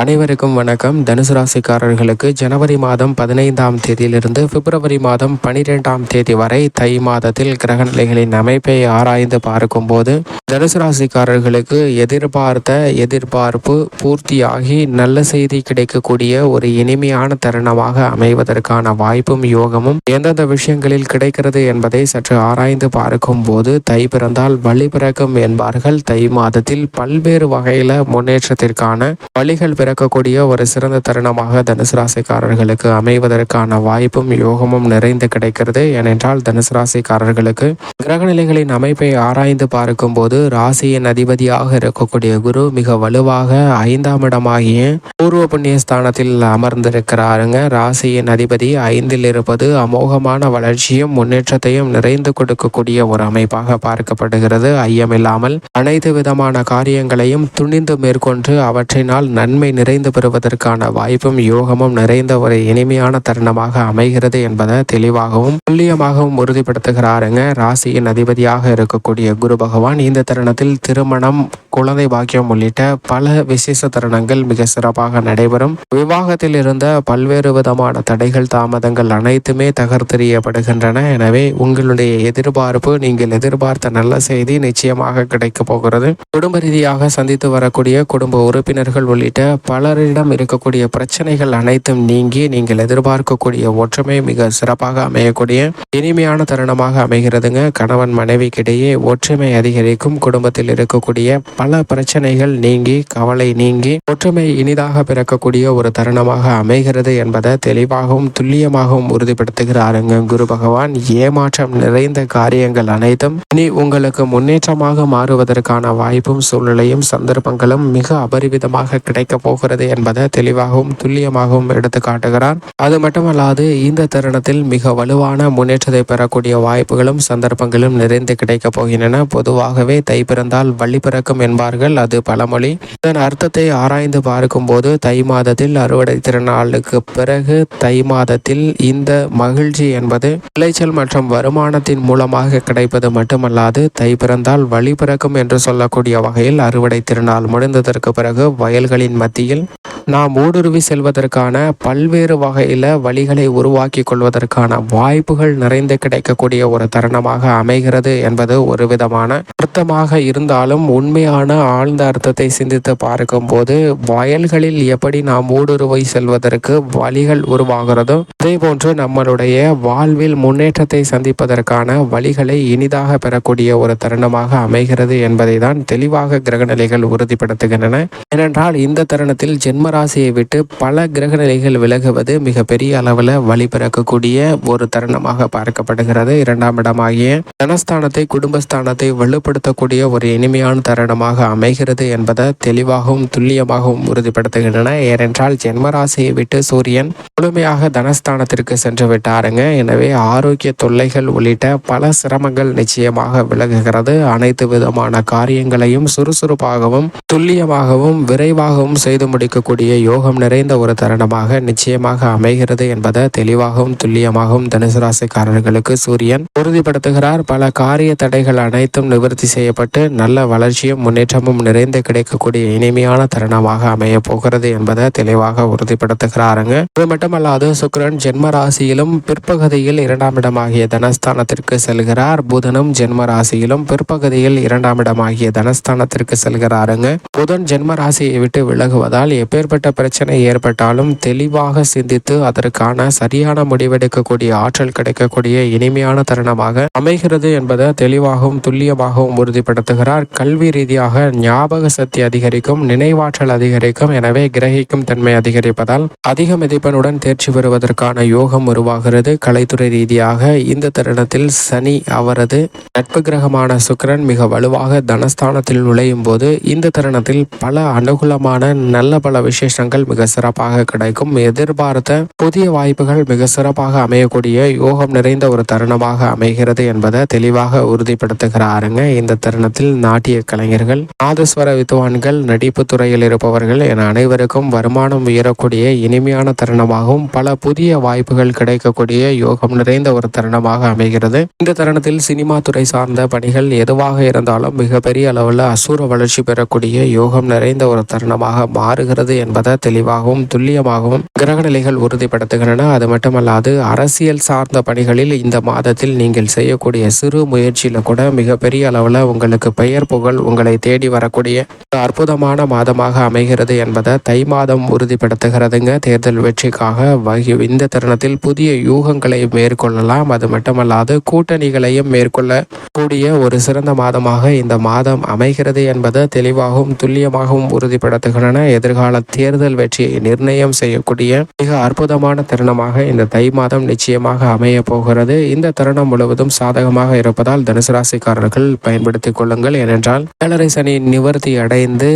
அனைவருக்கும் வணக்கம். தனுசு ராசிக்காரர்களுக்கு ஜனவரி மாதம் பதினைந்தாம் தேதியிலிருந்து பிப்ரவரி மாதம் பனிரெண்டாம் தேதி வரை தை மாதத்தில் கிரகநிலைகளின் அமைப்பை ஆராய்ந்து பார்க்கும்போது தனுசு ராசிக்காரர்களுக்கு எதிர்பார்த்த எதிர்பார்ப்பு பூர்த்தியாகி நல்ல செய்தி கிடைக்கக்கூடிய ஒரு இனிமையான தருணமாக அமைவதற்கான வாய்ப்பும் யோகமும் எந்தெந்த விஷயங்களில் கிடைக்கிறது என்பதை சற்று ஆராய்ந்து பார்க்கும்போது தை பிறந்தால் வழி பிறக்கும் என்பார்கள். தை மாதத்தில் பல்வேறு வகையில முன்னேற்றத்திற்கான வழிகள் பிறக்கக்கூடிய ஒரு சிறந்த தருணமாக தனுசு ராசிக்காரர்களுக்கு அமைவதற்கான வாய்ப்பும் யோகமும் நிறைந்து கிடைக்கிறது. ஏனென்றால் தனுசு ராசிக்காரர்களுக்கு கிரகநிலைகளின் அமைப்பை ஆராய்ந்து பார்க்கும்போது ராசியின் அதிபதியாக இருக்கக்கூடிய குரு மிக வலுவாக ஐந்தாம் இடமாகிய பூர்வ புண்ணிய ஸ்தானத்தில் அமர்ந்திருக்கிறாருங்க. ராசியின் அதிபதி ஐந்தில் இருப்பது அமோகமான வளர்ச்சியும் முன்னேற்றத்தையும் நிறைந்து கொடுக்கக்கூடிய ஒரு அமைப்பாக பார்க்கப்படுகிறது. ஐயமில்லாமல் அனைத்து விதமான காரியங்களையும் துணிந்து மேற்கொண்டு அவற்றினால் நன்மை நிறைந்து பெறுவதற்கான வாய்ப்பும் யோகமும் நிறைந்த ஒரு இனிமையான தருணமாக அமைகிறது என்பதை தெளிவாகவும் துல்லியமாகவும் உறுதிப்படுத்துகிறாருங்க. ராசியின் அதிபதியாக இருக்கக்கூடிய குரு பகவான் இந்த தருணத்தில் திருமணம் குழந்தை பாக்கியம் உள்ளிட்ட பல விசேஷ தருணங்கள் மிக சிறப்பாக நடைபெறும். விவாகத்தில் இருந்த பல்வேறு விதமான தடைகள் தாமதங்கள் அனைத்துமே தகர்த்தெறியப்படுகின்றன. எனவே உங்களுடைய எதிர்பார்ப்பு நீங்கள் எதிர்பார்த்த நல்ல செய்தி நிச்சயமாக கிடைக்க போகிறது. குடும்ப ரீதியாக சந்தித்து வரக்கூடிய குடும்ப உறுப்பினர்கள் உள்ளிட்ட பலரிடம் இருக்கக்கூடிய பிரச்சனைகள் அனைத்தும் நீங்கி நீங்கள் எதிர்பார்க்கக்கூடிய ஒற்றுமை மிக சிறப்பாக அமையக்கூடிய இனிமையான தருணமாக அமைகிறதுங்க. கணவன் மனைவிக்கிடையே ஒற்றுமை அதிகரிக்கும். குடும்பத்தில் இருக்கக்கூடிய பல பிரச்சனைகள் நீங்கி கவலை நீங்கி ஒற்றுமை இனிதாக பிறக்கக்கூடிய ஒரு தருணமாக அமைகிறது என்பதை தெளிவாகவும் துல்லியமாகவும் உறுதிப்படுத்துகிறாருங்க. குரு பகவான் ஏமாற்றம் நிறைந்த காரியங்கள் அனைத்தும் இனி உங்களுக்கு முன்னேற்றமாக மாறுவதற்கான வாய்ப்பும் சூழ்நிலையும் சந்தர்ப்பங்களும் மிக அபரிவிதமாக கிடைக்க போகிறது என்பதை தெளிவாகவும் துல்லியமாகவும் எடுத்து காட்டுகிறார். அது மட்டுமல்லாது இந்த தருணத்தில் மிக வலுவான முன்னேற்றத்தை பெறக்கூடிய வாய்ப்புகளும் சந்தர்ப்பங்களும் நிறைந்து கிடைக்கப் போகின்றன. பொதுவாகவே தை பிறந்தால் வள்ளி பிறக்கும் என்பார்கள் அது பழமொழி. இதன் அர்த்தத்தை ஆராய்ந்து பார்க்கும்போது தை மாதத்தில் அறுவடை திருநாளுக்கு பிறகு தை மாதத்தில் இந்த மகிழ்ச்சி என்பது விளைச்சல் மற்றும் வருமானத்தின் மூலமாக கிடைப்பது மட்டுமல்லாது தை பிறந்தால் வழி பிறக்கும் என்று சொல்லக்கூடிய வகையில் அறுவடை திருநாள் முடிந்ததற்கு பிறகு வயல்களின் மத்தியில் Miguel. நாம் ஊடுருவி செல்வதற்கான பல்வேறு வகையில் வழிகளை உருவாக்கி கொள்வதற்கான வாய்ப்புகள் நிறைந்து கிடைக்கக்கூடிய ஒரு தருணமாக அமைகிறது என்பது ஒரு விதமான அர்த்தமாக இருந்தாலும் உண்மையான ஆழ்ந்த அர்த்தத்தை சிந்தித்து பார்க்கும்போது வயல்களில் எப்படி நாம் ஊடுருவை செல்வதற்கு வழிகள் உருவாகிறதோ அதே போன்று நம்மளுடைய வாழ்வில் முன்னேற்றத்தை சந்திப்பதற்கான வழிகளை இனிதாக பெறக்கூடிய ஒரு தருணமாக அமைகிறது என்பதை தான் தெளிவாக கிரகநிலைகள் உறுதிப்படுத்துகின்றன. ஏனென்றால் இந்த தருணத்தில் ஜென்மரா ராசியை விட்டு பல கிரகநிலைகள் விலகுவது மிகப்பெரிய அளவில் வழிபிறக்கக்கூடிய ஒரு தருணமாக பார்க்கப்படுகிறது. இரண்டாம் இடமாகிய தனஸ்தானத்தை குடும்பஸ்தானத்தை வலுப்படுத்தக்கூடிய ஒரு இனிமையான தருணமாக அமைகிறது என்பதை தெளிவாகவும் துல்லியமாகவும் உறுதிப்படுத்துகின்றன. ஏனென்றால் ஜென்மராசியை விட்டு சூரியன் முழுமையாக தனஸ்தானத்திற்கு சென்று விட்டாருங்க. எனவே ஆரோக்கிய தொல்லைகள் உள்ளிட்ட பல சிரமங்கள் நிச்சயமாக விலகுகிறது. அனைத்து விதமான காரியங்களையும் சுறுசுறுப்பாகவும் துல்லியமாகவும் விரைவாகவும் செய்து முடிக்கக்கூடிய யோகம் நிறைந்த ஒரு தருணமாக நிச்சயமாக அமைகிறது என்பதை தெளிவாகவும் துல்லியமாகவும் தனுசு ராசிக்காரர்களுக்கு சூரியன் உறுதிப்படுத்துகிறார். பல காரிய தடைகள் அனைத்தும் நிவர்த்தி செய்யப்பட்டு நல்ல வளர்ச்சியும் முன்னேற்றமும் நிறைந்து கிடைக்கக்கூடிய இனிமையான தருணமாக அமைய போகிறது என்பதை தெளிவாக உறுதிப்படுத்துகிறாருங்க. இது மட்டுமல்லாது சுக்கிரன் ஜென்ம ராசியிலும் பிற்பகுதியில் இரண்டாம் இடமாகிய தனஸ்தானத்திற்கு செல்கிறார். புதனும் ஜென்ம ராசியிலும் பிற்பகுதியில் இரண்டாம் இடமாகிய தனஸ்தானத்திற்கு செல்கிறாருங்க. புதன் ஜென்ம ராசியை விட்டு விலகுவதால் எப்பேற்பட்ட பிரச்சனை ஏற்பட்டாலும் தெளிவாக சிந்தித்து அதற்கான சரியான முடிவெடுக்கக்கூடிய ஆற்றல் கிடைக்கக்கூடிய இனிமையான தருணமாக அமைகிறது என்பதை தெளிவாகவும் துல்லியமாகவும் உறுதிப்படுத்துகிறார். கல்வி ரீதியாக ஞாபக சக்தி அதிகரிக்கும் நினைவாற்றல் அதிகரிக்கும் எனவே கிரகிக்கும் தன்மை அதிகரிப்பதால் அதிக மதிப்பெண்ணுடன் தேர்ச்சி பெறுவதற்கான யோகம் உருவாகிறது. கலைத்துறை ரீதியாக இந்த தருணத்தில் சனி அவரது நட்பு கிரகமான சுக்கிரன் மிக வலுவாக தனஸ்தானத்தில் நுழையும் போது இந்த தருணத்தில் பல அனுகூலமான நல்ல பல விஷயம் விசேஷங்கள் மிக சிறப்பாக கிடைக்கும். எதிர்பார்த்த புதிய வாய்ப்புகள் மிக சிறப்பாக அமையக்கூடிய யோகம் நிறைந்த ஒரு தருணமாக அமைகிறது என்பதை தெளிவாக உறுதிப்படுத்துகிறாருங்க. இந்த தருணத்தில் நாட்டிய கலைஞர்கள் ஆதஸ்வர வித்வான்கள் நடிப்பு துறையில் இருப்பவர்கள் என அனைவருக்கும் வருமானம் உயரக்கூடிய இனிமையான தருணமாகவும் பல புதிய வாய்ப்புகள் கிடைக்கக்கூடிய யோகம் நிறைந்த ஒரு தருணமாக அமைகிறது. இந்த தருணத்தில் சினிமா துறை சார்ந்த பணிகள் எதுவாக இருந்தாலும் மிகப்பெரிய அளவில் அசூர வளர்ச்சி பெறக்கூடிய யோகம் நிறைந்த ஒரு தருணமாக மாறுகிறது என்பதை தெளிவாகவும் துல்லியமாகவும் கிரகநிலைகள் உறுதிப்படுத்துகின்றன. அது மட்டுமல்லாது அரசியல் சார்ந்த பணிகளில் இந்த மாதத்தில் நீங்கள் செய்யக்கூடிய சிறு முயற்சியில கூட மிகப்பெரிய அளவில் உங்களுக்கு பெயர் புகழ் உங்களை தேடி வரக்கூடிய ஒரு அற்புதமான மாதமாக அமைகிறது என்பதை தை மாதம் உறுதிப்படுத்துகிறதுங்க. தேர்தல் வெற்றிக்காக வகி இந்த தருணத்தில் புதிய யூகங்களை மேற்கொள்ளலாம். அது மட்டுமல்லாது கூட்டணிகளையும் மேற்கொள்ள கூடிய ஒரு சிறந்த மாதமாக இந்த மாதம் அமைகிறது என்பது தெளிவாகவும் துல்லியமாகவும் உறுதிப்படுத்துகின்றன. எதிர்கால தேர்தல் வெற்றியை நிர்ணயம் செய்யக்கூடிய மிக அற்புதமான தருணமாக இந்த தை மாதம் நிச்சயமாக அமைய போகிறது. இந்த தருணம் முழுவதும் சாதகமாக இருப்பதால் தனுசு ராசிக்காரர்கள் பயன்படுத்திக் கொள்ளுங்கள். ஏனென்றால் ஏழரை சனி நிவர்த்தி அடைந்து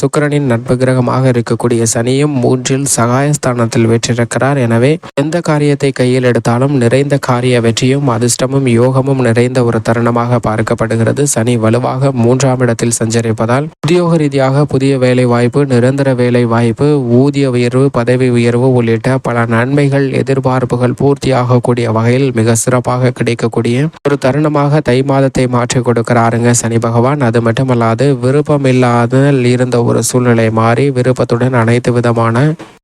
சுக்கரனின் சுக்கிரனின் நட்பு கிரகமாக இருக்கக்கூடிய சனியும் மூன்றில் சகாயஸ்தானத்தில் வெற்றிருக்கிறார் எனவே எந்த காரியத்தை கையில் எடுத்தாலும் நிறைந்த காரிய வெற்றியும் அதிர்ஷ்டமும் யோகமும் நிறைந்த ஒரு தருணமாக பார்க்கப்படுகிறது. சனி வலுவாக மூன்றாம் இடத்தில் சஞ்சரிப்பதால் உத்தியோக ரீதியாக புதிய வேலை வாய்ப்பு நிரந்தர வேலை வாய்ப்பு ஊதிய உயர்வு பதவி உயர்வு உள்ளிட்ட பல நன்மைகள் எதிர்பார்ப்புகள் பூர்த்தியாகக்கூடிய வகையில் மிக சிறப்பாக கிடைக்கக்கூடிய ஒரு தருணமாக தை மாதத்தை மாற்றி கொடுக்கிறாருங்க சனி பகவான். அது மட்டுமல்லாது விருப்பமில்லாத இருந்த ஒரு சூழ்நிலை மாறி விருப்பத்துடன் அனைத்து விதமான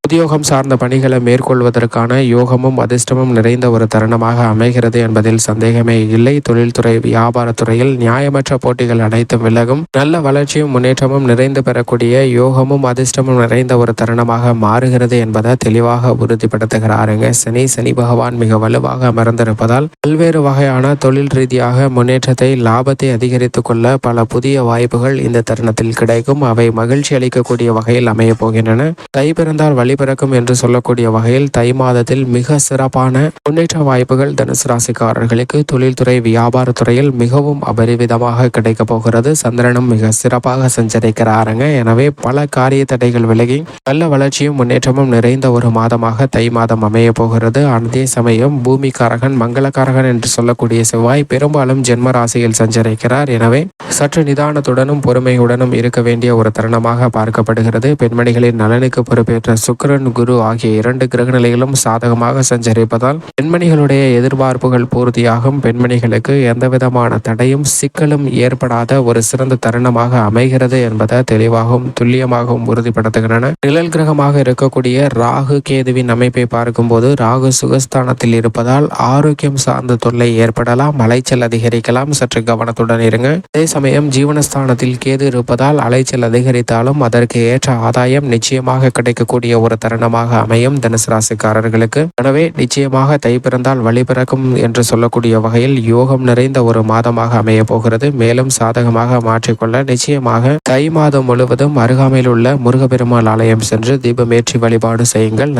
உத்தியோகம் சார்ந்த பணிகளை மேற்கொள்வதற்கான யோகமும் அதிர்ஷ்டமும் நிறைந்த ஒரு தருணமாக அமைகிறது என்பதில் சந்தேகமே இல்லை. தொழில்துறை வியாபாரத்துறையில் நியாயமற்ற போட்டிகள் அனைத்தும் விலகும். நல்ல வளர்ச்சியும் முன்னேற்றமும் நிறைந்து பெறக்கூடிய யோகமும் அதிர்ஷ்டமும் நிறைந்த ஒரு தருணமாக மாறுகிறது என்பதை தெளிவாக உறுதிப்படுத்துகிறாருங்க. சனி சனி பகவான் மிக வலுவாக அமர்ந்திருப்பதால் பல்வேறு வகையான தொழில் ரீதியாக முன்னேற்றத்தை லாபத்தை அதிகரித்துக் கொள்ள பல புதிய வாய்ப்புகள் இந்த தருணத்தில் கிடைக்கும். அவை மகிழ்ச்சி அளிக்கக்கூடிய வகையில் அமையப் போகின்றன. தை பிறந்தால் வழி பிறக்கும் என்று சொல்லக்கூடிய வகையில் தை மாதத்தில் மிக சிறப்பான முன்னேற்ற வாய்ப்புகள் தனுசு ராசிக்காரர்களுக்கு தொழில்துறை வியாபாரத்துறையில் மிகவும் அபரிவிதமாக கிடைக்க போகிறது. சந்திரனும் மிக சிறப்பாக சஞ்சரிக்கிறாருங்க. எனவே பல காரிய தடைகள் விலகி நல்ல வளர்ச்சியும் முன்னேற்றமும் நிறைந்த ஒரு மாதமாக தை மாதம் அமைய போகிறது. அதே சமயம் பூமிக்காரகன் மங்களக்காரகன் என்று சொல்லக்கூடிய செவ்வாய் பெரும்பாலும் ஜென்ம ராசியில் சஞ்சரிக்கிறார். எனவே சற்று நிதானத்துடனும் பொறுமையுடனும் இருக்க வேண்டிய ஒரு தருணமாக பார்க்கப்படுகிறது. பெண்மணிகளின் நலனுக்கு பொறுப்பேற்ற சுக்கரன் குரு ஆகிய இரண்டு கிரகநிலைகளும் சாதகமாக சஞ்சரிப்பதால் பெண்மணிகளுடைய எதிர்பார்ப்புகள் பூர்த்தியாகும். பெண்மணிகளுக்கு எந்தவிதமான தடையும் சிக்கலும் ஏற்படாத ஒரு சிறந்த தருணமாக அமைகிறது என்பதை தெளிவாகவும் துல்லியமாகவும் உறுதிப்படுத்துகின்றன. நிழல் கிரகமாக இருக்கக்கூடிய ராகு கேதுவின் அமைப்பை பார்க்கும்போது ராகு சுகஸ்தானத்தில் இருப்பதால் ஆரோக்கியம் சார்ந்த தொல்லை ஏற்படலாம் அலைச்சல் அதிகரிக்கலாம். சற்று கவனத்துடன் இருங்க. அதே சமயம் ஜீவனஸ்தானத்தில் கேது இருப்பதால் அலைச்சல் அதிகரித்தாலும் அதற்கு ஏற்ற ஆதாயம் நிச்சயமாக கிடைக்கக்கூடிய ஒரு ஒரு தருணமாக அமையும் தனுசு ராசிக்காரர்களுக்கு. எனவே நிச்சயமாக தை பிறந்தால் வழி பிறக்கும் என்று சொல்லக்கூடிய வகையில் யோகம் நிறைந்த ஒரு மாதமாக அமைய போகிறது. மேலும் சாதகமாக மாற்றிக்கொள்ள நிச்சயமாக தை மாதம் முழுவதும் அருகாமையில் உள்ள முருகப்பெருமாள் ஆலயம் சென்று தீபமேற்றி வழிபாடு செய்யுங்கள்.